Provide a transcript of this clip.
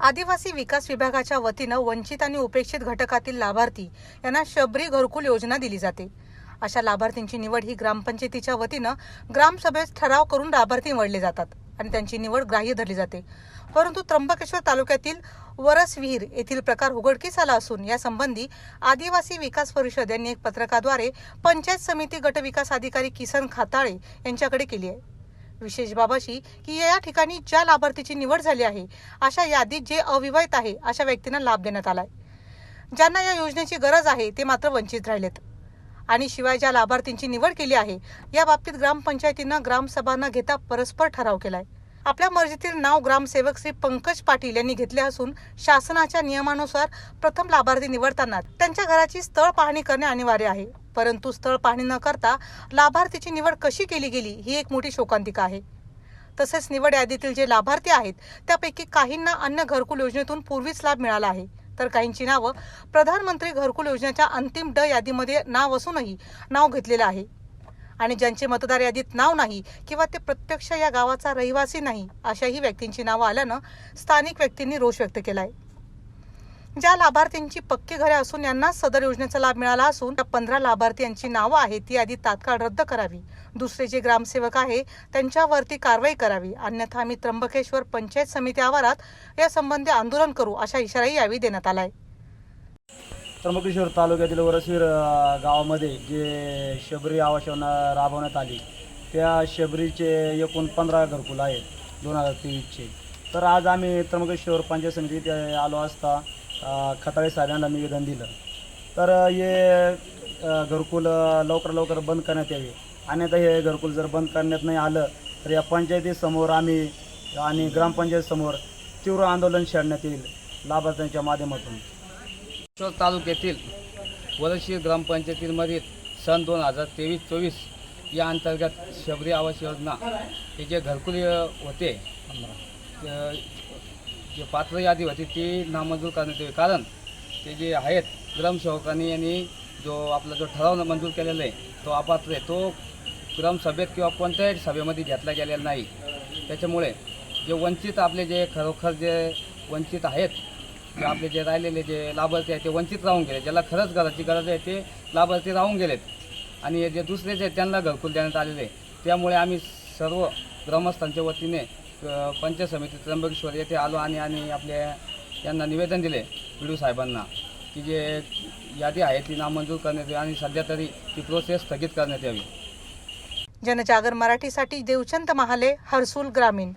आदिवासी विकास विभागाच्या वतीनं वंचित आणि उपेक्षित घटकातील लाभार्थी यांना शबरी घरकुल योजना दिली जाते. अशा लाभार्थींची निवड ही ग्रामपंचायतीच्या वतीनं ग्रामसभेत ठराव करून लाभार्थी निवडले जातात आणि त्यांची निवड ग्राह्य धरली जाते. परंतु त्र्यंबकेश्वर तालुक्यातील वरसविहीर येथील प्रकार उघडकीस आला असून यासंबंधी आदिवासी विकास परिषद यांनी एक पत्रकाद्वारे पंचायत समिती गट विकास अधिकारी किसन खाताळे यांच्याकडे केली आहे. विशेष बाब अशी की या ठिकाणी ज्या लाभार्थीची निवड झाली आहे अशा यादीत जे अविवाहित आहे अशा व्यक्तींना लाभ देण्यात आलाय. ज्यांना या योजनेची गरज आहे ते मात्र वंचित राहिलेत. आणि शिवाय ज्या लाभार्थींची निवड केली आहे या बाबतीत ग्रामपंचायतीनं ग्रामसभा न घेता परस्पर ठराव केलाय. आपल्या मर्जीतील नाव ग्रामसेवक श्री पंकज पाटील यांनी घेतले असून शासनाच्या नियमानुसार प्रथम लाभार्थी निवडताना त्यांच्या घराची स्थळ पाहणी करणे अनिवार्य आहे. परंतु स्थळ पाहणी न करता लाभार्थीची निवड कशी केली गेली ही एक मोठी शोकांतिका आहे. तसेच निवड यादीतील जे लाभार्थी आहेत त्यापैकी काहींना अन्य घरकुल योजनेतून पूर्वीच लाभ मिळाला आहे. तर काहींची नावं प्रधानमंत्री घरकुल योजनेच्या अंतिम ड यादीमध्ये नाव असूनही नाव घेतलेलं आहे. आणि ज्यांचे मतदार यादीत नाव नाही किंवा ते प्रत्यक्ष या गावाचा रहिवासी नाही अशाही व्यक्तींची नावं आल्यानं स्थानिक व्यक्तींनी रोष व्यक्त केला आहे ज्या लाभार्थ्यांची पक्के घरे असून यांना सदर योजनेचा लाभ मिळाला असून त्या पंधरा लाभार्थी यांची नावं आहेत ती आधी तात्काळ रद्द करावी. दुसरे जे ग्रामसेवक आहे त्यांच्यावरती कारवाई करावी. अन्यथा आम्ही त्र्यंबकेश्वर पंचायत समिती आवारात या संबंधी आंदोलन करू अशा इशाराही यावेळी देण्यात आलाय. त्र्यंबकेश्वर तालुक्यातील वरसवीर गावामध्ये जे शबरी आवास राबवण्यात आली त्या शबरीचे एकूण पंधरा घरकुल आहेत दोन हजार तेवीसचे. तर आज आम्ही त्र्यंबकेश्वर पंचायत समितीत आलो असता खताळे साहेबांना निवेदन दिलं. तर हे घरकुल लवकर लवकर बंद करण्यात यावे. अन्यथा हे घरकुल जर बंद करण्यात नाही आलं तर या पंचायतीसमोर आम्ही आणि ग्रामपंचायतसमोर तीव्र आंदोलन छेडण्यात येईल लाभार्थ्यांच्या माध्यमातून. श्वर तालुक्यातील वरशी ग्रामपंचायतीमधील सन दोन हजार तेवीस चोवीस या अंतर्गत शबरी आवास योजना हे जे घरकुल होते जे पात्र यादी होती ती नामंजूर करण्यात यावी कारण ते जे आहेत ग्रामसेवकांनी यांनी जो आपला जो ठराव मंजूर केलेला आहे तो अपात्र आहे. तो ग्रामसभेत किंवा कोणत्याही सभेमध्ये घेतला गेलेला नाही. त्याच्यामुळे जे वंचित आपले जे खरोखर जे वंचित आहेत जे आपले जे राहिलेले जे लाभार्थी आहेत ते वंचित राहून गेले. ज्याला खरंच घराची गरज आहे ते लाभार्थी राहून गेलेत. आणि हे जे दुसरे जे आहेत, त्यांना घरकुल देण्यात आलेले आहे. त्यामुळे आम्ही सर्व ग्रामस्थांच्या वतीने पंचायत समिती त्र्यंबकेश्वर येथे आलो आणि आणि आपल्या यांना निवेदन दिले बी साहेबांना की जे यादी आहे ती नामंजूर करण्यात यावी आणि सध्या तरी ती प्रोसेस स्थगित करण्यात यावी. जनजागर मराठीसाठी देवचंद महाले हर्सूल ग्रामीण.